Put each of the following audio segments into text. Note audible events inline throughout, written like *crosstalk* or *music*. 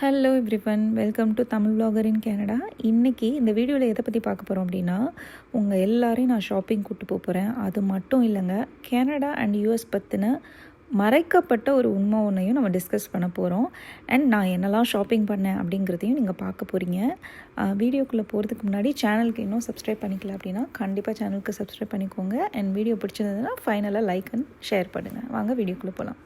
Hello everyone welcome to Tamil vlogger in Canada இன்றைக்கி இந்த வீடியோவில் எதை பற்றி பார்க்க போகிறோம் அப்படின்னா உங்கள் எல்லாரையும் நான் ஷாப்பிங் கூப்பிட்டு போக போகிறேன் அது மட்டும் இல்லைங்க கேனடா அண்ட் யூஎஸ் பற்றின மறைக்கப்பட்ட ஒரு உண்மை ஒன்றையும் நம்ம டிஸ்கஸ் பண்ண போகிறோம் அண்ட் நான் என்னெல்லாம் ஷாப்பிங் பண்ணேன் அப்படிங்கிறதையும் நீங்கள் பார்க்க போகிறீங்க வீடியோக்குள்ளே போகிறதுக்கு முன்னாடி சேனலுக்கு இன்னும் சப்ஸ்கிரைப் பண்ணிக்கல அப்படின்னா கண்டிப்பாக சேனலுக்கு சப்ஸ்கிரைப் பண்ணிக்கோங்க. அண்ட் வீடியோ பிடிச்சிருந்ததுன்னா ஃபைனலாக லைக் அண்ட் ஷேர் பண்ணுங்கள் வாங்க வீடியோக்குள்ளே போகலாம்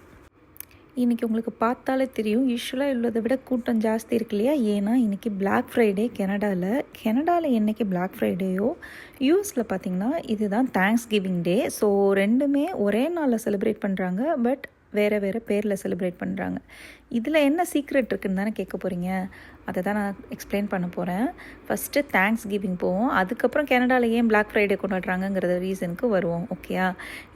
இன்றைக்கி உங்களுக்கு பார்த்தாலே தெரியும் யூஸ்வலாக உள்ளதை விட கூட்டம் ஜாஸ்தி இருக்கு இல்லையா? ஏன்னா இன்றைக்கி பிளாக் ஃப்ரைடே கனடாவில் கனடாவில் என்னைக்கு பிளாக் ஃப்ரைடேயோ யூஎஸில் பார்த்தீங்கன்னா இதுதான் தேங்க்ஸ் கிவிங் டே ஸோ ரெண்டுமே ஒரே நாளில் செலிப்ரேட் பண்ணுறாங்க பட் வேறு வேறு பேரில் செலிப்ரேட் பண்ணுறாங்க இதில் என்ன சீக்ரெட் இருக்குன்னு தானே கேட்க போகிறீங்க அதை தான் நான் எக்ஸ்பிளைன் பண்ண போகிறேன் ஃபஸ்ட்டு தேங்க்ஸ் கிவிங் போவோம். அதுக்கப்புறம் கனடாவில் ஏன் பிளாக் ஃப்ரைடே கொண்டாடுறாங்கங்கிற ரீசனுக்கு வருவோம். ஓகேயா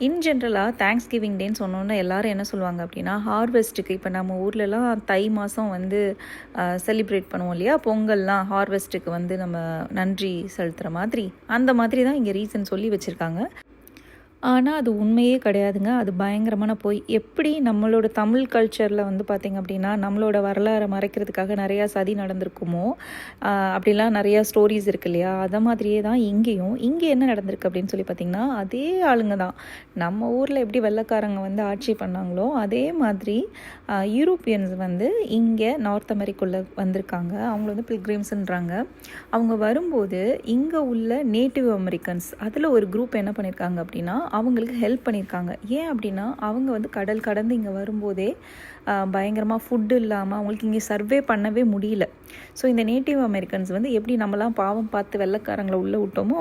இன் ஜென்ரலாக தேங்க்ஸ் கிவிங் டேன்னு சொன்னோன்னே எல்லோரும் என்ன சொல்லுவாங்க அப்படின்னா ஹார்வெஸ்ட்டுக்கு இப்போ நம்ம ஊர்லலாம் தை மாதம் வந்து செலிப்ரேட் பண்ணுவோம் இல்லையா? பொங்கல்லாம் ஹார்வெஸ்ட்டுக்கு வந்து நம்ம நன்றி செலுத்துகிற மாதிரி அந்த மாதிரி தான் இங்கே ரீசன் சொல்லி வச்சுருக்காங்க. ஆனால் அது உண்மையே கிடையாதுங்க. அது பயங்கரமான போய் எப்படி நம்மளோட தமிழ் கல்ச்சரில் வந்து பார்த்திங்க அப்படின்னா நம்மளோட வரலாறை மறைக்கிறதுக்காக நிறையா சதி நடந்திருக்குமோ அப்படிலாம் நிறையா ஸ்டோரிஸ் இருக்கு இல்லையா? அதை மாதிரியே தான் இங்கேயும். இங்கே என்ன நடந்திருக்கு அப்படின்னு சொல்லி பார்த்திங்கன்னா அதே ஆளுங்க தான். நம்ம ஊரில் எப்படி வெள்ளைக்காரங்க வந்து ஆட்சி பண்ணாங்களோ அதே மாதிரி யூரோப்பியன்ஸ் வந்து இங்கே நார்த் அமெரிக்குள்ளே வந்திருக்காங்க. அவங்க வந்து பில்கிரிம்ஸ்ன்றாங்க அவங்க வரும்போது இங்கே உள்ள நேட்டிவ் அமெரிக்கன்ஸ் அதில் ஒரு குரூப் என்ன பண்ணியிருக்காங்க அப்படின்னா அவங்களுக்கு ஹெல்ப் பண்ணியிருக்காங்க. ஏன் அப்படின்னா அவங்க வந்து கடல் கடந்து இங்கே வரும்போதே பயங்கரமாக ஃபுட்டு இல்லாமல் அவங்களுக்கு இங்கே சர்வே பண்ணவே முடியல. ஸோ இந்த நேட்டிவ் அமெரிக்கன்ஸ் வந்து எப்படி நம்மலாம் பாவம் பார்த்து வெள்ளைக்காரங்களை உள்ளே விட்டோமோ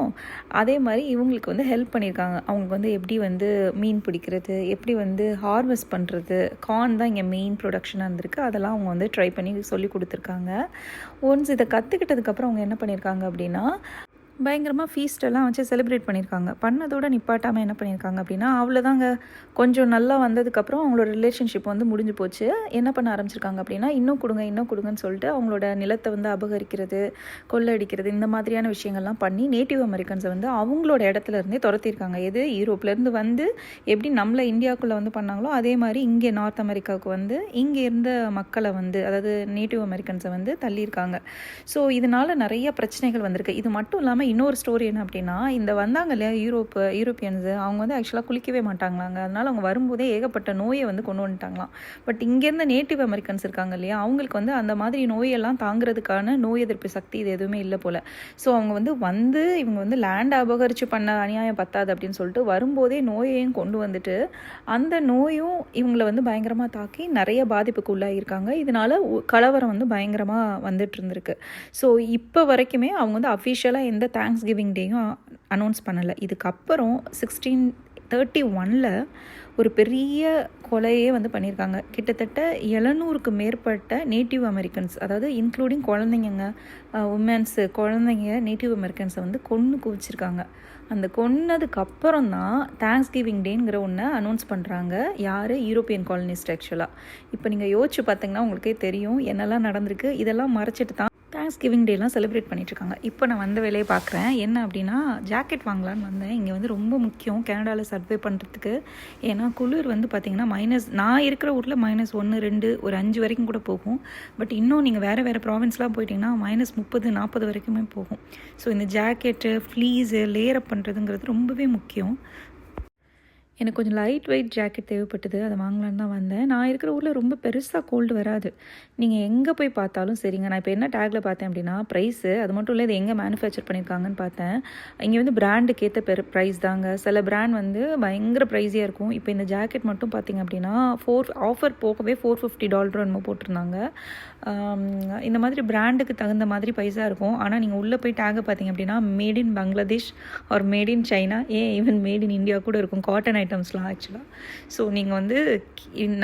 அதே மாதிரி இவங்களுக்கு வந்து ஹெல்ப் பண்ணியிருக்காங்க. அவங்களுக்கு வந்து எப்படி வந்து மீன் பிடிக்கிறது எப்படி வந்து ஹார்வெஸ்ட் பண்ணுறது கார்ன் தான் இங்கே மெயின் ப்ரொடக்ஷனாக இருந்திருக்கு. அதெல்லாம் அவங்க வந்து ட்ரை பண்ணி சொல்லி கொடுத்துருக்காங்க. ஒன்ஸ் இதை கற்றுக்கிட்டதுக்கப்புறம் அவங்க என்ன பண்ணியிருக்காங்க அப்படின்னா பயங்கரமாக ஃபீஸ்டெல்லாம் வச்சு செலிப்ரேட் பண்ணியிருக்காங்க பண்ணதோட நிப்பாட்டாமல் என்ன பண்ணியிருக்காங்க அப்படின்னா அவ்வளோதாங்க கொஞ்சம் நல்லா வந்ததுக்கப்புறம் அவங்களோட ரிலேஷன்ஷிப் வந்து முடிஞ்சு போச்சு. என்ன பண்ண ஆரம்பிச்சிருக்காங்க அப்படின்னா இன்னும் கொடுங்க இன்னும் கொடுங்கன்னு சொல்லிட்டு அவங்களோட நிலத்தை வந்து அபகரிக்கிறது கொள்ளடிக்கிறது இந்த மாதிரியான விஷயங்கள்லாம் பண்ணி நேட்டிவ் அமெரிக்கன்ஸை வந்து அவங்களோட இடத்துல இருந்தே துரத்திருக்காங்க. எது? யூரோப்லேருந்து வந்து எப்படி நம்மளை இந்தியாவுக்குள்ளே வந்து பண்ணாங்களோ அதே மாதிரி இங்கே நார்த் அமெரிக்காவுக்கு வந்து இங்கே இருந்த மக்களை வந்து அதாவது நேட்டிவ் அமெரிக்கன்ஸை வந்து தள்ளியிருக்காங்க. ஸோ இதனால் நிறைய பிரச்சனைகள் வந்திருக்கு. இது மட்டும் இல்லாமல் இன்னொரு ஸ்டோரி என்ன அப்படின்னா இந்த வந்தாங்க இல்லையா யூரோப்பு யூரோப்பியன்ஸு அவங்க வந்து ஆக்சுவலாக குளிக்கவே மாட்டாங்களாங்க. அதனால் அவங்க வரும்போதே ஏகப்பட்ட நோயை வந்து கொண்டு வந்துட்டாங்களாம். பட் இங்கேருந்து நேட்டிவ் அமெரிக்கன்ஸ் இருக்காங்க இல்லையா அவங்களுக்கு வந்து அந்த மாதிரி நோயெல்லாம் தாங்கிறதுக்கான நோய் எதிர்ப்பு சக்தி இது எதுவுமே இல்லை போல். ஸோ அவங்க வந்து வந்து இவங்க வந்து லேண்ட் அபகரித்து பண்ண அநியாயம் பத்தாது அப்படின்னு சொல்லிட்டு வரும்போதே நோயையும் கொண்டு வந்துட்டு அந்த நோயும் இவங்களை வந்து பயங்கரமாக தாக்கி நிறைய பாதிப்புக்கு உள்ளாகியிருக்காங்க இதனால உ- கலவரம் வந்து பயங்கரமாக வந்துட்டு இருந்திருக்கு. ஸோ இப்போ வரைக்குமே அவங்க வந்து அஃபிஷியலாக எந்த தேங்க்ஸ் கிவிங் டேயும் அனௌன்ஸ் பண்ணலை. இதுக்கப்புறம் சிக்ஸ்டீன் தேர்ட்டி ஒனில் ஒரு பெரிய கொலையே வந்து பண்ணியிருக்காங்க கிட்டத்தட்ட எழுநூறுக்கு மேற்பட்ட நேட்டிவ் அமெரிக்கன்ஸ் அதாவது இன்க்ளூடிங் uh, குழந்தைங்க உமன்ஸு குழந்தைங்க நேட்டிவ் அமெரிக்கன்ஸை வந்து கொன்று குவிச்சிருக்காங்க. அந்த கொன்னதுக்கு அப்புறம் தான் தேங்க்ஸ் கிவிங் டேங்கிற ஒன்று அனௌன்ஸ் பண்ணுறாங்க யார் யூரோப்பியன் காலனிஸ்ட் ஆக்சுவலாக இப்போ நீங்கள் யோசிச்சு பார்த்தீங்கன்னா உங்களுக்கே தெரியும் என்னெல்லாம் நடந்திருக்கு. இதெல்லாம் மறைச்சிட்டு தான் தேங்க்ஸ் கிவிங் டேலாம் செலிப்ரேட் பண்ணிட்டுருக்காங்க. இப்போ நான் வந்த வேலையை பார்க்குறேன். என்ன அப்படின்னா ஜாக்கெட் வாங்கலான்னு வந்தேன். இங்கே வந்து ரொம்ப முக்கியம். கனடாவில் சர்வே பண்ணுறதுக்கு ஏன்னா குளிர் வந்து பார்த்திங்கன்னா மைனஸ் நான் இருக்கிற ஊரில் மைனஸ் ஒன்று ரெண்டு ஒரு அஞ்சு வரைக்கும் கூட போகும். பட் இன்னும் நீங்கள் வேறு வேறு ப்ராவின்ஸ்லாம் போயிட்டீங்கன்னா மைனஸ் முப்பது நாற்பது வரைக்குமே போகும். ஸோ இந்த ஜாக்கெட்டு ஃப்ளீஸு லேயரப் பண்ணுறதுங்கிறது ரொம்பவே முக்கியம். எனக்கு கொஞ்சம் லைட் வெயிட் ஜாக்கெட் தேவைப்பட்டது அதை வாங்கலான்னு தான் வந்தேன். நான் இருக்கிற ஊரில் ரொம்ப பெருசாக கோல்டு வராது. நீங்கள் எங்கே போய் பார்த்தாலும் சரிங்க. நான் இப்போ என்ன டேக்கில் பார்த்தேன் அப்படின்னா ப்ரைஸு அது மட்டும் இல்லை இது எங்கே மேனுஃபேக்சர் பண்ணியிருக்காங்கன்னு பார்த்தேன். இங்கே வந்து பிராண்டுக்கு ஏற்ற பெரு ப்ரைஸ் தாங்க. சில பிராண்ட் வந்து பயங்கர ப்ரைஸியாக இருக்கும். இப்போ இந்த ஜாக்கெட் மட்டும் பார்த்தீங்க அப்படின்னா ஃபோர் ஆஃபர் போகவே ஃபோர் ஃபிஃப்டி டாலர் என்னமோ போட்டிருந்தாங்க. இந்த மாதிரி பிராண்டுக்கு தகுந்த மாதிரி பைசா இருக்கும். ஆனால் நீங்கள் உள்ளே போய் டேகை பார்த்தீங்க அப்படின்னா made in Bangladesh or made in China and even made in India கூட இருக்கும் காட்டன் ஐட்டம்ஸ்லாம் ஆக்சுவலாக ஸோ நீங்கள் வந்து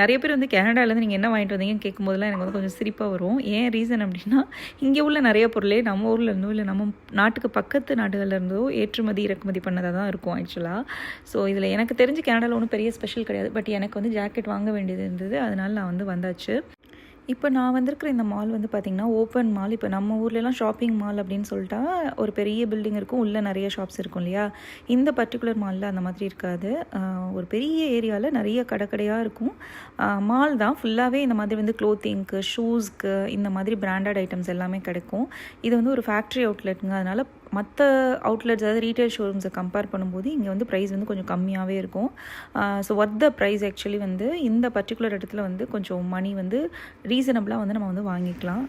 நிறைய பேர் வந்து கனடாலேருந்து நீங்கள் என்ன வாங்கிட்டு வந்தீங்கன்னு கேட்கும்போதெல்லாம் எனக்கு வந்து கொஞ்சம் சிரிப்பாக வரும். ஏன் ரீசன் அப்படின்னா இங்கே உள்ள நிறைய பொருளே நம்ம ஊரில் இருந்தோ இல்லை நம்ம நாட்டுக்கு பக்கத்து நாடுகள்லேருந்தோ ஏற்றுமதி இறக்குமதி பண்ணதாக தான் இருக்கும் ஆக்சுவலாக ஸோ இதில் எனக்கு தெரிஞ்சு கனடாவில் ஒன்றும் பெரிய ஸ்பெஷல் கிடையாது. பட் எனக்கு வந்து ஜாக்கெட் வாங்க வேண்டியது இருந்தது. அதனால் நான் வந்து வந்தாச்சு. இப்போ நான் வந்திருக்கிற இந்த மால் வந்து பார்த்திங்கன்னா ஓப்பன் மால் இப்போ நம்ம ஊர்லலாம் ஷாப்பிங் மால் அப்படின்னு சொல்லிட்டா ஒரு பெரிய பில்டிங் இருக்கும். உள்ளே நிறைய ஷாப்ஸ் இருக்கும் இல்லையா? இந்த பர்டிகுலர் மாலில் அந்த மாதிரி இருக்காது. ஒரு பெரிய ஏரியாவில் நிறைய கடை கடையாக இருக்கும் மால் தான். ஃபுல்லாகவே இந்த மாதிரி வந்து க்ளோத்திங்க்கு ஷூஸ்க்கு இந்த மாதிரி பிராண்டட் ஐட்டம்ஸ் எல்லாமே கிடைக்கும். இது வந்து ஒரு ஃபேக்ட்ரி அவுட்லெட்டுங்க அதனால் மற்ற அவுட்லெட்ஸ் அதாவது ரீட்டைல் ஷோரூம்ஸை கம்பேர் பண்ணும்போது இங்கே வந்து ப்ரைஸ் வந்து கொஞ்சம் கம்மியாகவே இருக்கும். So worth the price actually வந்து இந்த பர்டிகுலர் இடத்துல வந்து கொஞ்சம் மணி வந்து ரீசனபிளாக வந்து நம்ம வந்து வாங்கிக்கலாம்.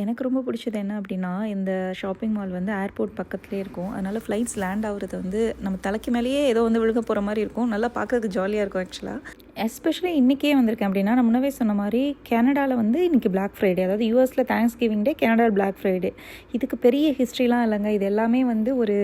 எனக்கு ரொம்ப பிடிச்சது என்ன அப்படின்னா இந்த ஷாப்பிங் மால் வந்து ஏர்போர்ட் பக்கத்துலேயே இருக்கும். அதனால் ஃப்ளைட்ஸ் லேண்ட் ஆகிறது வந்து நம்ம தலைக்கு மேலேயே ஏதோ வந்து விழுக போகிற மாதிரி இருக்கும். நல்லா பார்க்கறதுக்கு ஜாலியாக இருக்கும் ஆக்சுவலாக எஸ்பெஷலி இன்றைக்கே வந்திருக்கேன் அப்படின்னா நான் முன்னவே சொன்ன மாதிரி கனடாவில் வந்து இன்றைக்கி பிளாக் ஃப்ரைடே அதாவது யூஎஸில் தேங்க்ஸ் கிவிங் டே கனடாவில் பிளாக் ஃப்ரைடே இதுக்கு பெரிய ஹிஸ்ட்ரிலாம் இல்லைங்க. இது எல்லாமே வந்து ஒரு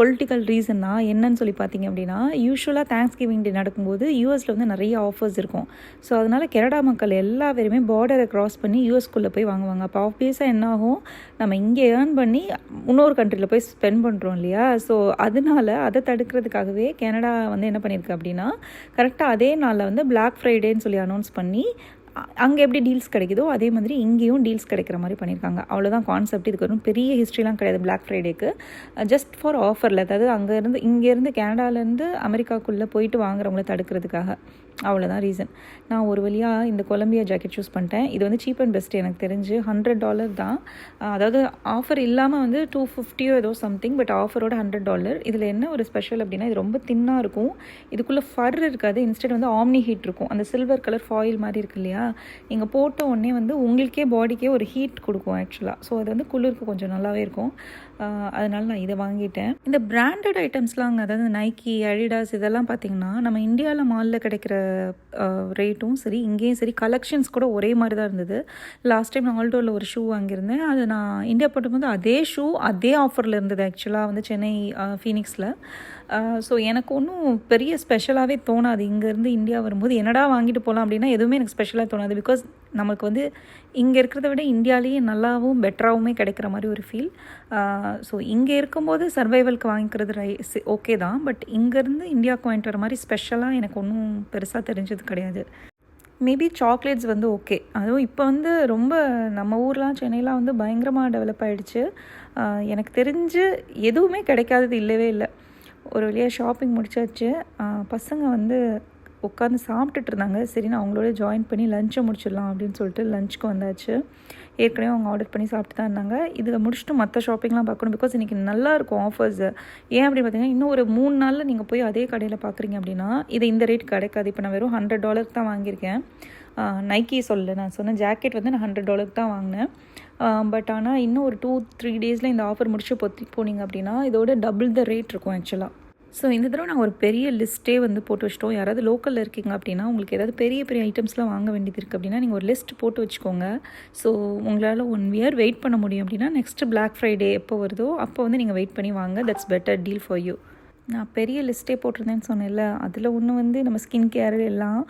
பொலிட்டிக்கல் ரீசன் தான். என்னன்னு சொல்லி பார்த்தீங்க அப்படின்னா யூஸ்வலாக தேங்க்ஸ் கிவிங் டே நடக்கும்போது யூஎஸில் வந்து நிறைய ஆஃபர்ஸ் இருக்கும். ஸோ அதனால் கனடா மக்கள் எல்லா பேருமே பார்டரை க்ராஸ் பண்ணி யூஎஸ்குள்ளே போய் வாங்குவாங்க. அப்போ ஆப்வியஸாக என்ன ஆகும் நம்ம இங்கே ஏர்ன் பண்ணி இன்னொரு கண்ட்ரியில் போய் ஸ்பெண்ட் பண்ணுறோம் இல்லையா? ஸோ அதனால அதை தடுக்கிறதுக்காகவே கனடா வந்து என்ன பண்ணியிருக்கு அப்படின்னா கரெக்டாக அதே நாளில் வந்து பிளாக் ஃப்ரைடேன்னு சொல்லி அனௌன்ஸ் பண்ணி அங்கே எப்படி டீல்ஸ் கிடைக்குதோ அதே மாதிரி இங்கேயும் டீல்ஸ் கிடைக்கிற மாதிரி பண்ணியிருக்காங்க. அவ்வளோதான் கான்செப்ட் இதுக்கு வரும் பெரிய ஹிஸ்ட்ரிலாம் கிடையாது பிளாக் ஃப்ரைடேக்கு ஜஸ்ட் ஃபார் ஆஃபரில் அதாவது அங்கேருந்து இங்கேருந்து கனடாலேருந்து அமெரிக்காக்குள்ளே போயிட்டு வாங்குறவங்கள தடுக்கிறதுக்காக. அவ்வளோதான் ரீசன் நான் ஒரு வழியாக இந்த கொலம்பியா ஜாக்கெட் சூஸ் பண்ணிட்டேன். இது வந்து சீப் அண்ட் பெஸ்ட் எனக்கு தெரிஞ்சு. ஹண்ட்ரட் டாலர் தான். அதாவது ஆஃபர் இல்லாமல் வந்து டூ ஃபிஃப்டியோ ஏதோ சம்திங் பட் ஆஃபரோட ஹண்ட்ரட் டாலர் இதில் என்ன ஒரு ஸ்பெஷல் அப்படின்னா இது ரொம்ப தின்னாக இருக்கும். இதுக்குள்ளே ஃபர் இருக்காது. இன்ஸ்டெட் வந்து ஆம்னி ஹீட் இருக்கும். அந்த சில்வர் கலர் ஃபாயில் மாதிரி இருக்கு இல்லையா? நீங்கள் போட்ட உடனே வந்து உங்களுக்கே பாடிக்கே ஒரு ஹீட் கொடுக்கும் ஆக்சுவலாக ஸோ அது வந்து குளிருக்கு கொஞ்சம் நல்லாவே இருக்கும். அதனால் நான் இதை வாங்கிட்டேன். இந்த பிராண்டட் ஐட்டம்ஸ்லாம் அதாவது நைக்கி அடிடாஸ் இதெல்லாம் பார்த்தீங்கன்னா நம்ம இந்தியாவில் மாலில் கிடைக்கிற ரேட்டும் சரி இங்கேயும் சரி கலெக்ஷன்ஸ் கூட ஒரே மாதிரி தான் இருந்தது. லாஸ்ட் டைம் நான் ஆல்டோவில் ஒரு ஷூ வாங்கியிருந்தேன். அது நான் இந்தியா போட்டும்போது அதே ஷூ அதே ஆஃபரில் இருந்தது ஆக்சுவலாக வந்து சென்னை ஃபீனிக்ஸில் ஸோ எனக்கு ஒன்றும் பெரிய ஸ்பெஷலாகவே தோணாது. இங்கேருந்து இந்தியா வரும்போது என்னடா வாங்கிட்டு போகலாம் அப்படின்னா எதுவுமே எனக்கு ஸ்பெஷலாக தோணாது. பிகாஸ் நமக்கு வந்து இங்கே இருக்கிறத விட இந்தியாலேயே நல்லாவும் பெட்டராகவுமே கிடைக்கிற மாதிரி ஒரு ஃபீல் ஸோ இங்கே இருக்கும்போது சர்வைவலுக்கு வாங்கிக்கிறது ரை ஓகே தான். பட் இங்கேருந்து இந்தியாவுக்கு வாங்கிட்டு வர மாதிரி ஸ்பெஷலாக எனக்கு ஒன்றும் பெருசாக தெரிஞ்சது கிடையாது. மேபி சாக்லேட்ஸ் வந்து ஓகே அதுவும் இப்போ வந்து ரொம்ப நம்ம ஊர்லாம் சென்னைலாம் வந்து பயங்கரமாக டெவலப் ஆகிடுச்சு எனக்கு தெரிஞ்சு எதுவுமே கிடைக்காதது இல்லவே இல்லை. ஒரு வழியாக ஷாப்பிங் முடிச்சாச்சு. பசங்க வந்து உட்காந்து சாப்பிட்டுட்டு இருந்தாங்க. சரி நான் அவங்களோட ஜாயின் பண்ணி லஞ்சை முடிச்சிடலாம் அப்படின்னு சொல்லிட்டு லஞ்சுக்கு வந்தாச்சு. ஏற்கனவே அவங்க ஆர்டர் பண்ணி சாப்பிட்டு தான் இருந்தாங்க. இதில் முடிச்சுட்டு மற்ற ஷாப்பிங்லாம் பார்க்கணும் பிகாஸ் இன்றைக்கி நல்லா இருக்கும் ஆஃபர்ஸ் ஏன் அப்படின்னு பார்த்தீங்கன்னா இன்னும் ஒரு மூணு நாளில் நீங்கள் போய் அதே கடையில் பார்க்குறீங்க அப்படின்னா இது இந்த ரேட் கிடைக்காது. இப்போ நான் வெறும் ஹண்ட்ரட் டாலருக்கு தான் வாங்கியிருக்கேன். நைக்கி சொல்லு நான் சொன்ன ஜாக்கெட் வந்து நான் ஹண்ட்ரட் டாலருக்கு தான் வாங்கினேன். பட் ஆனால் இன்னும் ஒரு டூ த்ரீ டேஸில் இந்த ஆஃபர் முடிச்சு பொத்தி போனீங்க அப்படின்னா இதோட டபுள் த ரேட் இருக்கும் ஆக்சுவலாக ஸோ இந்த தடவை நாங்கள் ஒரு பெரிய லிஸ்ட்டே வந்து போட்டு வச்சிட்டோம். யாராவது லோக்கலில் இருக்கீங்க அப்படின்னா உங்களுக்கு ஏதாவது பெரிய பெரிய ஐட்டம்ஸ்லாம் வாங்க வேண்டியது இருக்குது அப்படின்னா நீங்கள் ஒரு லிஸ்ட் போட்டு வச்சுக்கோங்க. ஸோ உங்களால் ஒன் இயர் வெயிட் பண்ண முடியும் அப்படின்னா நெக்ஸ்ட் பிளாக் ஃப்ரைடே எப்போ வருதோ அப்போ வந்து நீங்கள் வெயிட் பண்ணி வாங்க. That's better deal for you நான் பெரிய லிஸ்ட்டே போட்டிருந்தேன்னு சொன்னேன்ல அதில் ஒன்று வந்து நம்ம ஸ்கின் கேர் எல்லாம்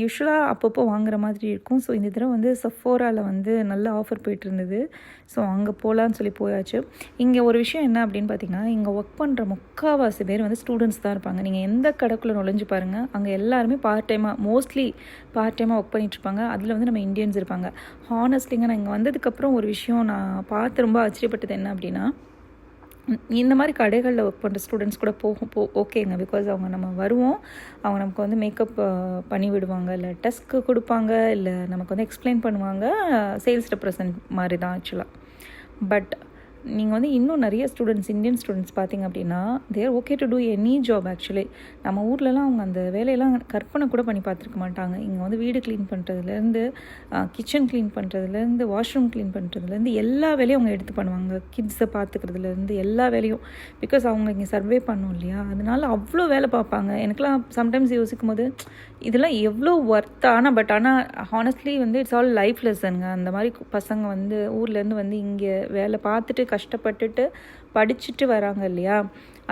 யூஸ்வலாக அப்பப்போ வாங்குற மாதிரி இருக்கும். ஸோ இந்த தடவை வந்து சஃபோராவில் வந்து நல்ல ஆஃபர் போயிட்டு இருந்தது ஸோ அங்கே போகலான்னு சொல்லி போயாச்சு. இங்கே ஒரு விஷயம் என்ன அப்படின்னு பார்த்தீங்கன்னா இங்கே ஒர்க் பண்ணுற முக்கால்வாசி பேர் வந்து ஸ்டூடெண்ட்ஸ் தான் இருப்பாங்க. நீங்கள் எந்த கடைக்குள்ளே நுழைஞ்சு பாருங்கள் அங்கே எல்லாருமே பார்ட் டைமாக மோஸ்ட்லி பார்ட் டைமாக ஒர்க் பண்ணிகிட்ருப்பாங்க அதில் வந்து நம்ம இந்தியன்ஸ் இருப்பாங்க. ஹானஸ்ட்லிங்க நான் இங்கே வந்ததுக்கப்புறம் ஒரு விஷயம் நான் பார்த்து ரொம்ப ஆச்சரியப்பட்டது என்ன அப்படின்னா இந்த மாதிரி கடைகளில் ஒர்க் பண்ணுற ஸ்டூடெண்ட்ஸ் கூட போகும் போ ஓகேங்க பிகாஸ் அவங்க நம்ம வருவோம். அவங்க நமக்கு வந்து மேக்கப் பண்ணி விடுவாங்க. இல்லை டெஸ்க்கு கொடுப்பாங்க. இல்லை நமக்கு வந்து எக்ஸ்பிளைன் பண்ணுவாங்க. சேல்ஸ் ரெப்ரசன்ட் மாதிரி தான் ஆக்சுவலாக பட் நீங்கள் வந்து இன்னும் நிறைய ஸ்டூடெண்ட்ஸ் இந்தியன் ஸ்டூடெண்ட்ஸ் பார்த்தீங்க அப்படின்னா they're okay to do any job actually நம்ம ஊர்லலாம் அவங்க அந்த வேலையெல்லாம் கற்பனை கூட பண்ணி பார்த்துருக்க மாட்டாங்க. இங்கே வந்து வீடு க்ளீன் பண்ணுறதுலேருந்து கிச்சன் க்ளீன் பண்ணுறதுலேருந்து வாஷ்ரூம் க்ளீன் பண்ணுறதுலேருந்து எல்லா வேலையும் அவங்க எடுத்து பண்ணுவாங்க. கிட்ஸை பார்த்துக்கிறதுலேருந்து எல்லா வேலையும். பிகாஸ் அவங்க இங்கே சர்வே பண்ணோம் இல்லையா? அதனால அவ்வளோ வேலை பார்ப்பாங்க. எனக்குலாம் சம்டைம்ஸ் யோசிக்கும் போது இதெல்லாம் எவ்வளோ ஒர்த் ஆனால் பட் ஆனால் ஹானஸ்ட்லி வந்து இட்ஸ் ஆல் லைஃப் லெசனுங்க அந்த மாதிரி பசங்க வந்து ஊர்லேருந்து வந்து இங்கே வேலை பார்த்துட்டு கஷ்டப்பட்டுட்டு படிச்சுட்டு வராங்க இல்லையா?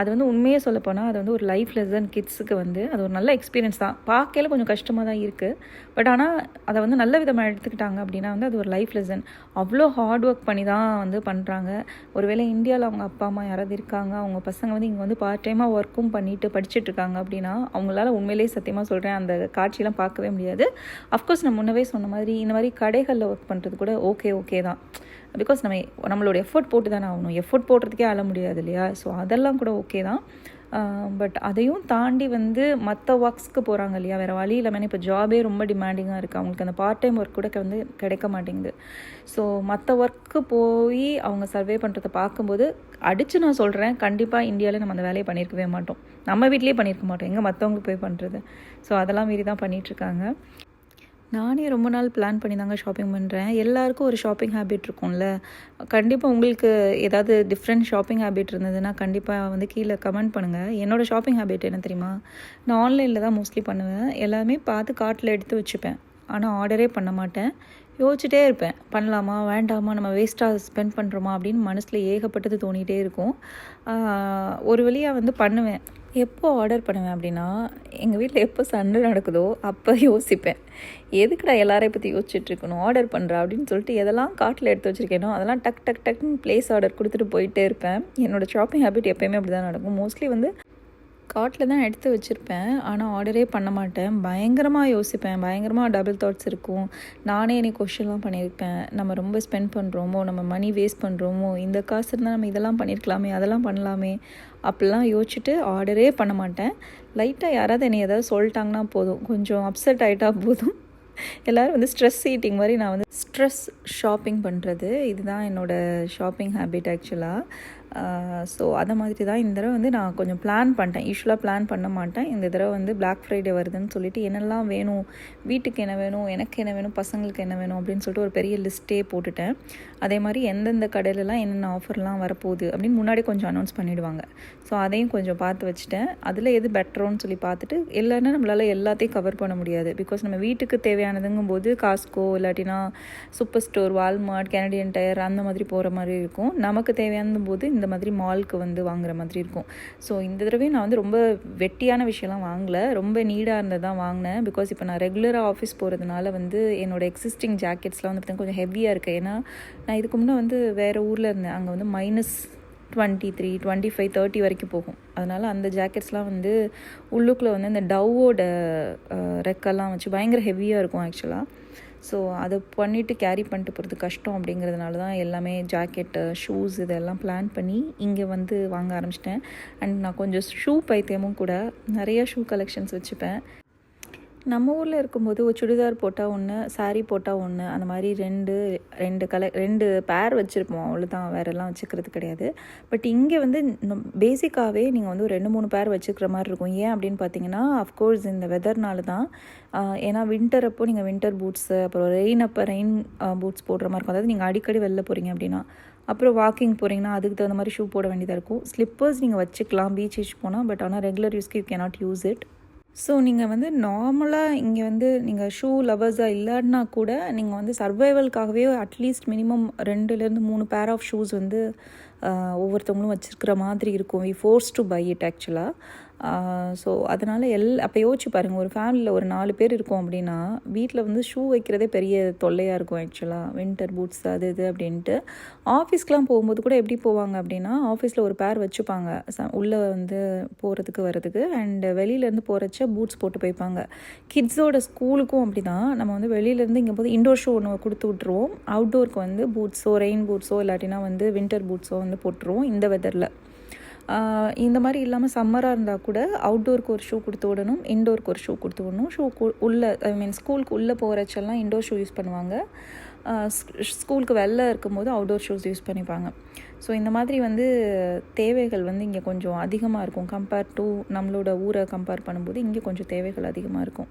அது வந்து உண்மையே சொல்லப்போனால் அது வந்து ஒரு லைஃப் லெசன் கிட்ஸுக்கு வந்து. அது ஒரு நல்ல எக்ஸ்பீரியன்ஸ் தான். பார்க்கையில கொஞ்சம் கஷ்டமாக தான் இருக்குது பட் ஆனால் அதை வந்து நல்ல விதமாக எடுத்துக்கிட்டாங்க அப்படின்னா வந்து அது ஒரு லைஃப் லெசன் அவ்வளோ ஹார்ட் ஒர்க் பண்ணி தான் வந்து பண்ணுறாங்க ஒருவேளை இந்தியாவில் அவங்க அப்பா அம்மா யாராவது இருக்காங்க. அவங்க பசங்க வந்து இங்கே வந்து பார்ட் டைமாக ஒர்க்கும் பண்ணிட்டு படிச்சுட்டு இருக்காங்க அப்படின்னா அவங்களால உண்மையிலேயே சத்தியமாக சொல்கிறேன் அந்த காட்சியெலாம் பார்க்கவே முடியாது. அஃப்கோர்ஸ் நான் முன்னவே சொன்ன மாதிரி இந்த மாதிரி கடைகளில் ஒர்க் பண்ணுறது கூட ஓகே ஓகே தான். பிகாஸ் நம்ம நம்மளோட எஃபர்ட் போட்டு தானே ஆகணும். எஃபர்ட் போடுறதுக்கே ஆள முடியாது இல்லையா? ஸோ அதெல்லாம் கூட ஓகே தான். பட் அதையும் தாண்டி வந்து மற்ற ஒர்க்ஸ்க்கு போகிறாங்க இல்லையா? வேறு வழி இல்லாமல் இப்போ ஜாபே ரொம்ப டிமாண்டிங்காக இருக்குது அவங்களுக்கு அந்த பார்ட் டைம் ஒர்க் கூட வந்து கிடைக்க மாட்டேங்குது. ஸோ மற்ற ஒர்க்கு போய் அவங்க சர்வே பண்ணுறதை பார்க்கும்போது அடித்து நான் சொல்கிறேன் கண்டிப்பாக இந்தியாவில் நம்ம அந்த வேலையை பண்ணியிருக்கவே மாட்டோம். நம்ம வீட்லேயே பண்ணியிருக்க மாட்டோம். எங்கே மற்றவங்களுக்கு போய் பண்ணுறது ஸோ அதெல்லாம் மீறி தான் பண்ணிகிட்ருக்காங்க நானே ரொம்ப நாள் பிளான் பண்ணி தாங்க ஷாப்பிங் பண்ணுறேன் எல்லாருக்கும் ஒரு ஷாப்பிங் ஹேபிட் இருக்கும்ல. கண்டிப்பாக உங்களுக்கு ஏதாவது டிஃப்ரெண்ட் ஷாப்பிங் ஹேபிட் இருந்ததுன்னா கண்டிப்பாக வந்து கீழே கமெண்ட் பண்ணுங்கள் என்னோடய ஷாப்பிங் ஹேபிட் என்ன தெரியுமா? நான் ஆன்லைனில் தான் மோஸ்ட்லி பண்ணுவேன். எல்லாமே பார்த்து கார்ட்டில் எடுத்து வச்சுப்பேன். ஆனால் ஆர்டரே பண்ண மாட்டேன். யோசிச்சுட்டே இருப்பேன். பண்ணலாமா? வேண்டாமா? நம்ம வேஸ்ட்டாக ஸ்பெண்ட் பண்ணுறோமா அப்படின்னு மனசில் ஏகப்பட்டது தோணிகிட்டே இருக்கும். ஒரு வழியாக வந்து பண்ணுவேன். எப்போ ஆர்டர் பண்ணுவேன் அப்படின்னா எங்கள் வீட்டில் எப்போ சண்டை நடக்குதோ அப்போ யோசிப்பேன். எதுக்குடா எல்லாரையும் பற்றி யோசிச்சுட்டு இருக்கணும்? ஆர்டர் பண்ணுறா அப்படின்னு சொல்லிட்டு எதெல்லாம் காட்டில் எடுத்து வச்சுருக்கேனோ அதெல்லாம் டக் டக் டக்குன்னு ப்ளேஸ் ஆர்டர் கொடுத்துட்டு போயிட்டே இருப்பேன். என்னோடய ஷாப்பிங் ஹேபிட் எப்போயுமே அப்படி தான் நடக்கும். மோஸ்ட்லி வந்து தாட்டில் தான் எடுத்து வச்சுருப்பேன். ஆனால் ஆர்டரே பண்ண மாட்டேன். பயங்கரமாக யோசிப்பேன். பயங்கரமாக டபுள் தாட்ஸ் இருக்கும். நானே எனக்கு கொஷின்லாம் பண்ணியிருப்பேன். நம்ம ரொம்ப ஸ்பெண்ட் பண்ணுறோமோ நம்ம மணி வேஸ்ட் பண்ணுறோமோ இந்த காசு இருந்தால் நம்ம இதெல்லாம் பண்ணியிருக்கலாமே அதெல்லாம் பண்ணலாமே அப்படிலாம் யோசிச்சுட்டு ஆர்டரே பண்ண மாட்டேன். லைட்டாக யாராவது என்னை ஏதாவது சொல்லிட்டாங்கன்னா போதும். கொஞ்சம் அப்செட் ஆகிட்டா போதும். எல்லோரும் வந்து ஸ்ட்ரெஸ் ஈட்டிங் மாதிரி நான் வந்து ஸ்ட்ரெஸ் ஷாப்பிங் பண்ணுறது இதுதான் என்னோடய ஷாப்பிங் ஹேபிட் ஆக்சுவலாக ஸோ அதை மாதிரி தான் இந்த தடவை வந்து நான் கொஞ்சம் பிளான் பண்ணிட்டேன். யூஸ்வலாக பிளான் பண்ண மாட்டேன். இந்த தடவை வந்து பிளாக் ஃப்ரைடே வருதுன்னு சொல்லிட்டு என்னெல்லாம் வேணும் வீட்டுக்கு என்ன வேணும் எனக்கு என்ன வேணும் பசங்களுக்கு என்ன வேணும் அப்படின்னு சொல்லிட்டு ஒரு பெரிய லிஸ்ட்டே போட்டுட்டேன். அதே மாதிரி எந்தெந்த கடையிலலாம் என்னென்ன ஆஃபர்லாம் வரப்போகுது அப்படின்னு முன்னாடி கொஞ்சம் அனௌன்ஸ் பண்ணிவிடுவாங்க ஸோ அதையும் கொஞ்சம் பார்த்து வச்சுட்டேன். அதில் எது பெட்டரோன்னு சொல்லி பார்த்துட்டு இல்லைன்னா நம்மளால் எல்லாத்தையும் கவர் பண்ண முடியாது. பிகாஸ் நம்ம வீட்டுக்கு தேவையானதுங்கும் போது காஸ்கோ இல்லாட்டினா super store Walmart Canadian Tire அந்த மாதிரி போகிற மாதிரி இருக்கும். நமக்கு தேவையான போது இந்த மாதிரி மால்க்கு வந்து வாங்குற மாதிரி இருக்கும். ஸோ இந்த தடவை நான் வந்து ரொம்ப வெட்டியான விஷயம்லாம் வாங்கலை. ரொம்ப நீடாக இருந்தது தான் வாங்கினேன். பிகாஸ் இப்போ நான் ரெகுலராக ஆஃபீஸ் போகிறதுனால வந்து என்னோடய எக்ஸிஸ்டிங் ஜாக்கெட்ஸ்லாம் வந்து பார்த்தீங்கன்னா கொஞ்சம் ஹெவியாக இருக்குது ஏன்னா நான் இதுக்கு முன்னே வந்து வேறு ஊரில் இருந்தேன். அங்கே வந்து minus twenty three twenty five thirty வரைக்கும் போகும். அதனால் அந்த ஜாக்கெட்ஸ்லாம் வந்து உள்ளுக்குள்ளே வந்து அந்த டவ்வோட ரெக்கெல்லாம் வச்சு பயங்கர ஹெவியாக இருக்கும் ஆக்சுவலாக ஸோ அதை பண்ணிவிட்டு கேரி பண்ணிட்டு போகிறது கஷ்டம் அப்படிங்கிறதுனால தான் எல்லாமே ஜாக்கெட்டு ஷூஸ் இதெல்லாம் பிளான் பண்ணி இங்கே வந்து வாங்க ஆரம்பிச்சிட்டேன். அண்ட் நான் கொஞ்சம் ஷூ பைத்தியமும் கூட நிறைய ஷூ கலெக்ஷன்ஸ் வச்சுப்பேன். நம்ம ஊரில் இருக்கும்போது ஒரு சுடிதார் போட்டால் ஒன்று சாரீ போட்டால் ஒன்று அந்த மாதிரி ரெண்டு ரெண்டு கலர் ரெண்டு பேர் வச்சுருப்போம். அவ்வளோதான் வேறெல்லாம் வச்சுக்கிறது கிடையாது. பட் இங்கே வந்து பேசிக்காகவே நீங்கள் வந்து ஒரு ரெண்டு மூணு பேர் வச்சுக்கிற மாதிரி இருக்கும். ஏன் அப்படின்னு பார்த்தீங்கன்னா அஃப்கோர்ஸ் இந்த வெதர்னால தான் ஏன்னா வின்டர் அப்போ நீங்கள் வின்டர் பூட்ஸு அப்புறம் ரெயின் அப்போ ரெயின் பூட்ஸ் போடுற மாதிரி இருக்கும். அதாவது நீங்கள் அடிக்கடி வெளில போகிறீங்க அப்படின்னா. அப்புறம் வாக்கிங் போகிறீங்கன்னா அதுக்கு தகுந்த மாதிரி ஷூ போட வேண்டியதாக இருக்கும். ஸ்லிப்பர்ஸ் நீங்கள் வச்சுக்கலாம் பீச் போனால் பட் ஆனால் ரெகுலர் யூஸ்க்கு you cannot use it so நீங்கள் வந்து நார்மலாக இங்கே வந்து நீங்கள் ஷூ லவர்ஸாக இல்லைன்னா கூட நீங்கள் வந்து சர்வைவல்காகவே அட்லீஸ்ட் மினிமம் ரெண்டுலேருந்து மூணு பேர் ஆஃப் ஷூஸ் வந்து ஒவ்வொருத்தவங்களும் வச்சுருக்கிற மாதிரி இருக்கும். We force to buy it ஆக்சுவலாக ஸோ அதனால் எல் அப்போ யோசிச்சு பாருங்கள் ஒரு ஃபேமிலியில் ஒரு நாலு பேர் இருக்கோம் அப்படின்னா வீட்டில் வந்து ஷூ வைக்கிறதே பெரிய தொல்லையாக இருக்கும் ஆக்சுவலாக வின்டர் பூட்ஸ் அது இது அப்படின்ட்டு. ஆஃபீஸ்க்கெலாம் போகும்போது கூட எப்படி போவாங்க அப்படின்னா ஆஃபீஸில் ஒரு பேர் வச்சுப்பாங்க. ச உள்ளே வந்து போகிறதுக்கு வர்றதுக்கு அண்ட் வெளியிலேருந்து போகிறச்ச பூட்ஸ் போட்டு போய்ப்பாங்க. கிட்ஸோட ஸ்கூலுக்கும் அப்படி தான் நம்ம வந்து வெளியிலேருந்து இங்கே போது இண்டோர் ஷூ ஒன்று கொடுத்து விட்ருவோம் அவுட்டோருக்கு வந்து பூட்ஸோ ரெயின் பூட்ஸோ இல்லாட்டினா வந்து வின்டர் பூட்ஸோ வந்து போட்டுருவோம் இந்த வெதரில் இந்த மாதிரி இல்லாமல் சம்மராக இருந்தால் கூட அவுட்டோருக்கு ஒரு ஷூ கொடுத்து விடணும் இன்டோருக்கு ஒரு ஷூ கொடுத்து விடணும். ஷூ உள்ளே ஐ மீன் ஸ்கூலுக்கு உள்ளே போகிறச்செல்லாம் இன்டோர் ஷூ யூஸ் பண்ணுவாங்க. ஸ்கூலுக்கு வெளில இருக்கும்போது அவுடோர் ஷூஸ் யூஸ் பண்ணிப்பாங்க. ஸோ இந்த மாதிரி வந்து தேவைகள் வந்து இங்கே கொஞ்சம் அதிகமாக இருக்கும். கம்பேர் டு நம்மளோட ஊரை கம்பேர் பண்ணும்போது இங்கே கொஞ்சம் தேவைகள் அதிகமாக இருக்கும்.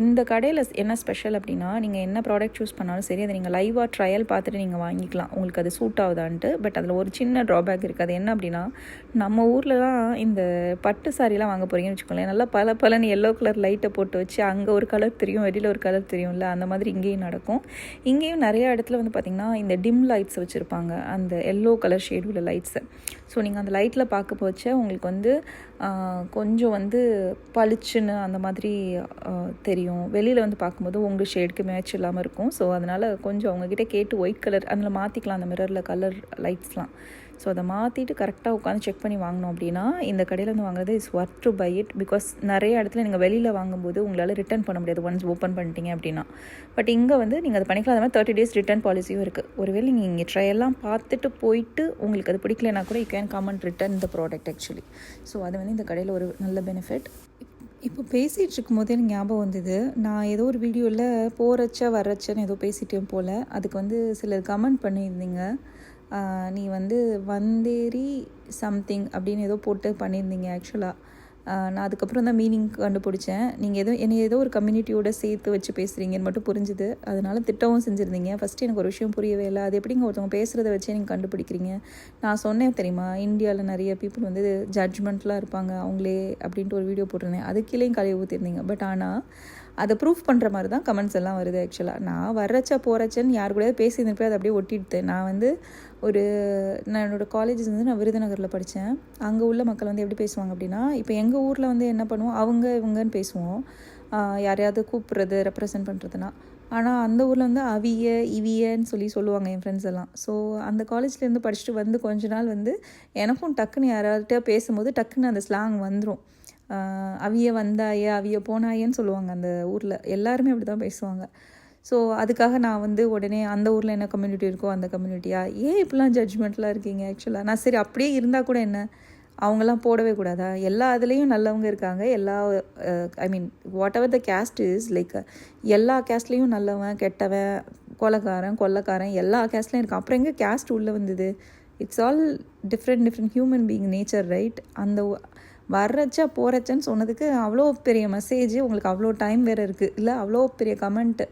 இந்த கடையில் என்ன ஸ்பெஷல் அப்படின்னா நீங்கள் என்ன ப்ராடக்ட் சூஸ் பண்ணாலும் சரி அதை நீங்கள் லைவாக ட்ரையல் பார்த்துட்டு நீங்கள் வாங்கிக்கலாம். உங்களுக்கு அது சூட் ஆகுதான்ட்டு. பட் அதில் ஒரு சின்ன ட்ராபேக் இருக்குது அது என்ன அப்படின்னா நம்ம ஊர்லலாம் இந்த பட்டு சாரிலாம் வாங்க போகிறீங்கன்னு வச்சுக்கோங்களேன். நல்லா பல பலன்னு எல்லோ கலர் லைட்டை போட்டு வச்சு அங்கே ஒரு கலர் தெரியும் வெளியில் ஒரு கலர் தெரியும்ல அந்த மாதிரி இங்கேயும் நடக்கும். இங்கேயும் நிறையா இடத்துல வந்து பார்த்திங்கன்னா இந்த டிம் லைட்ஸ் வச்சுருப்பாங்க. அந்த எல்லோ கலர் ஷேடு உள்ள லைட்ஸு ஸோ நீங்கள் அந்த லைட்டில் பார்க்க போச்ச உங்களுக்கு வந்து கொஞ்சம் வந்து பளிச்சுன்னு அந்த மாதிரி தெரியும். வெளியில் வந்து பார்க்கும்போது உங்கள் ஷேடுக்கு மேட்ச் இல்லாமல் இருக்கும். ஸோ அதனால் கொஞ்சம் அவங்கக்கிட்ட கேட்டு ஒயிட் கலர் அதில் மாற்றிக்கலாம் அந்த மிரரில் கலர் லைட்ஸ்லாம் ஸோ அதை மாற்றிட்டு கரெக்டாக உட்காந்து செக் பண்ணி வாங்கினோம் அப்படின்னா இந்த கடையில் வந்து வாங்குறது is worth to buy it because நிறைய இடத்துல நீங்கள் வெளியில் வாங்கும்போது உங்களால் ரிட்டர்ன் பண்ண முடியாது. ஒன்ஸ் ஓப்பன் பண்ணிட்டீங்க அப்படின்னா. பட் இங்கே வந்து நீங்கள் அதை பண்ணிக்கலாம். அது மாதிரி தேர்ட்டி டேஸ் ரிட்டர்ன் பாலிசியும் இருக்குது ஒருவேளை நீங்கள் இங்கே ட்ரையெல்லாம் பார்த்துட்டு போயிட்டு உங்களுக்கு அது பிடிக்கலனா கூட யூ கேன் கம் ரிட்டர்ன் இந்த ப்ராடக்ட் ஆக்சுவலி ஸோ அது வந்து இந்த கடையில் ஒரு நல்ல பெனிஃபிட் இப்போ பேசிகிட்டு இருக்கும்போதே எனக்கு ஞாபகம் வந்தது. நான் ஏதோ ஒரு வீடியோவில் போகிறச்ச வர்றச்சன்னு ஏதோ பேசிட்டேன் போல். அதுக்கு வந்து சிலர் கமெண்ட் பண்ணியிருந்தீங்க. நீ வந்து வந்தேரி சம்திங் அப்படின்னு ஏதோ போட்டு பண்ணியிருந்தீங்க ஆக்சுவலாக நான் அதுக்கப்புறம் தான் மீனிங் கண்டுபிடிச்சேன். நீங்கள் ஏதோ என்னை ஏதோ ஒரு கம்யூனிட்டியோட சேர்த்து வச்சு பேசுகிறீங்கன்னு மட்டும் புரிஞ்சுது. அதனால் திட்டமும் செஞ்சுருந்தீங்க. ஃபஸ்ட்டு எனக்கு ஒரு விஷயம் புரியவே இல்லை. அது எப்படிங்க ஒருத்தவங்க பேசுகிறத வச்சே நீங்கள் கண்டுபிடிக்கிறீங்க? நான் சொன்னேன் தெரியுமா இந்தியாவில் நிறைய பீப்புள் வந்து ஜட்ஜ்மெண்ட்லாம் இருப்பாங்க. அவங்களே அப்படின்ட்டு ஒரு வீடியோ போட்டிருந்தேன். அதுக்கீழேயும் கழுவி ஊற்றிருந்தீங்க பட் ஆனால் அதை ப்ரூஃப் பண்ணுற மாதிரி தான் கமெண்ட்ஸ் எல்லாம் வருது ஆக்சுவலாக நான் வர்றச்ச போகிறச்சன்னு யார் கூடயாவது பேசியிருந்தப்போ அதை அப்படியே ஒட்டிடுது நான் வந்து ஒரு நான் என்னோடய காலேஜஸ் வந்து நான் விருதுநகரில் படித்தேன் அங்கே உள்ள மக்கள் வந்து எப்படி பேசுவாங்க அப்படின்னா இப்போ எங்கள் ஊரில் வந்து என்ன பண்ணுவோம் அவங்க இவங்கன்னு பேசுவோம். யாரையாவது கூப்பிட்றது ரெப்ரசன்ட் பண்ணுறதுனா ஆனால் அந்த ஊரில் வந்து அவிய இவியன்னு சொல்லி சொல்லுவாங்க என் ஃப்ரெண்ட்ஸ் எல்லாம். ஸோ அந்த காலேஜ்லேருந்து படிச்சுட்டு வந்து கொஞ்ச நாள் வந்து எனக்கும் டக்குன்னு யாராவது பேசும்போது டக்குன்னு அந்த ஸ்லாங் வந்துடும் அவிய வந்தாயே அவிய போனாயேன்னு சொல்லுவாங்க அந்த ஊரில். எல்லாருமே அப்படி தான் பேசுவாங்க. ஸோ அதுக்காக நான் வந்து உடனே அந்த ஊரில் என்ன கம்யூனிட்டி இருக்கோ அந்த கம்யூனிட்டியா ஏன் இப்படிலாம் ஜட்ஜ்மெண்ட்லாம் இருக்கீங்க ஆக்சுவலாக நான் சரி அப்படியே இருந்தால் கூட என்ன? அவங்கெல்லாம் போடவே கூடாதா? எல்லா இதுலேயும் நல்லவங்க இருக்காங்க. எல்லா I mean whatever the caste is like எல்லா கேஸ்ட்லேயும் நல்லவன் கெட்டவன் கொலக்காரன் கொல்லக்காரன் எல்லா கேஸ்ட்லேயும் இருக்கான். அப்புறம் எங்கே கேஸ்ட் உள்ளே வந்தது? It's all different different human being nature right அந்த வர்றச்சா போகிறச்சன்னு சொன்னதுக்கு அவ்வளோ பெரிய மெசேஜ் உங்களுக்கு அவ்வளோ டைம் வேறு இருக்குது இல்லை அவ்வளோ பெரிய கமெண்ட்டு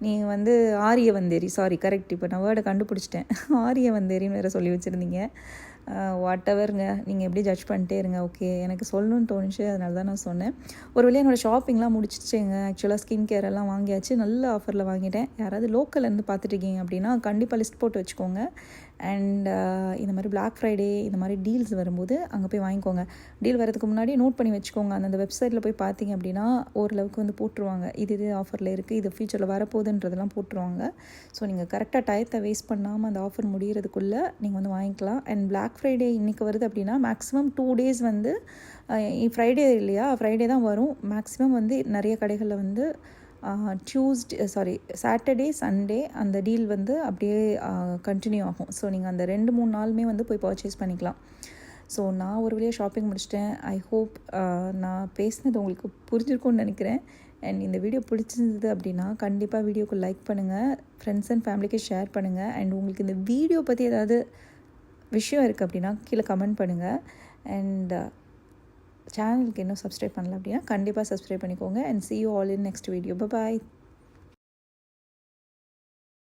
நீங்கள் வந்து ஆரிய வந்தேரி சாரி கரெக்ட் இப்போ நான் வேர்டை கண்டுபிடிச்சிட்டேன். *laughs* ஆரிய வந்தேரின்னு வேறு சொல்லி வச்சுருந்தீங்க. வாட் எவருங்க நீங்கள் எப்படி ஜட்ஜ் பண்ணிட்டே இருங்க. ஓகே எனக்கு சொல்லணும்னு தோணுச்சு. அதனால தான் நான் சொன்னேன். ஒரு வழியாக என்னோடய ஷாப்பிங்லாம் முடிச்சிச்சுங்க ஆக்சுவலாக ஸ்கின் கேர் எல்லாம் வாங்கியாச்சு. நல்ல ஆஃபரில் வாங்கிட்டேன். யாராவது லோக்கல்லேருந்து பார்த்துட்ருக்கீங்க அப்படின்னா கண்டிப்பாக லிஸ்ட் போட்டு வச்சுக்கோங்க. அண்ட் uh, இந்த மாதிரி பிளாக் ஃப்ரைடே இந்த மாதிரி டீல்ஸ் வரும்போது அங்கே போய் வாங்கிக்கோங்க. டீல் வரதுக்கு முன்னாடி நோட் பண்ணி வச்சுக்கோங்க. அந்த வெப்சைட்டில் போய் பார்த்தீங்க அப்படின்னா ஓரளவுக்கு வந்து போட்டுருவாங்க. இது இது ஆஃபரில் இருக்குது இது ஃபியூச்சரில் வரப்போகுதுன்றதெல்லாம் போட்டுருவாங்க. ஸோ நீங்கள் கரெக்டாக டயத்தை வேஸ்ட் பண்ணாமல் அந்த ஆஃபர் முடிகிறதுக்குள்ளே நீங்கள் வந்து வாங்கிக்கலாம். அண்ட் பிளாக் ஃப்ரைடே இன்றைக்கி வருது அப்படின்னா மேக்ஸிமம் டூ டேஸ் வந்து ஃப்ரைடே இல்லையா? ஃப்ரைடே தான் வரும். மேக்ஸிமம் வந்து நிறைய கடைகளில் வந்து டியூஸ்டே சாரி சாட்டர்டே சண்டே அந்த டீல் வந்து அப்படியே கண்டினியூ ஆகும். ஸோ நீங்கள் அந்த ரெண்டு மூணு நாளுமே வந்து போய் பர்ச்சேஸ் பண்ணிக்கலாம். ஸோ நான் ஒரு வழியாக ஷாப்பிங் முடிச்சிட்டேன். ஐ ஹோப் நான் பேசினது உங்களுக்கு புரிஞ்சிருக்கும்னு நினைக்கிறேன். அண்ட் இந்த வீடியோ பிடிச்சிருந்தது அப்படின்னா கண்டிப்பாக வீடியோக்கு லைக் பண்ணுங்கள் ஃப்ரெண்ட்ஸ் அண்ட் ஃபேமிலிக்கு ஷேர் பண்ணுங்கள் அண்ட் உங்களுக்கு இந்த வீடியோ பற்றி ஏதாவது விஷயம் இருக்குது அப்படின்னா கீழே கமெண்ட் பண்ணுங்கள் அண்ட் சேனலுக்கு இன்னும் சப்ஸ்கிரைப் பண்ணல அப்படின்னா கண்டிப்பாக சப்ஸ்கிரைப் பண்ணிக்கோங்க and see you all in next video bye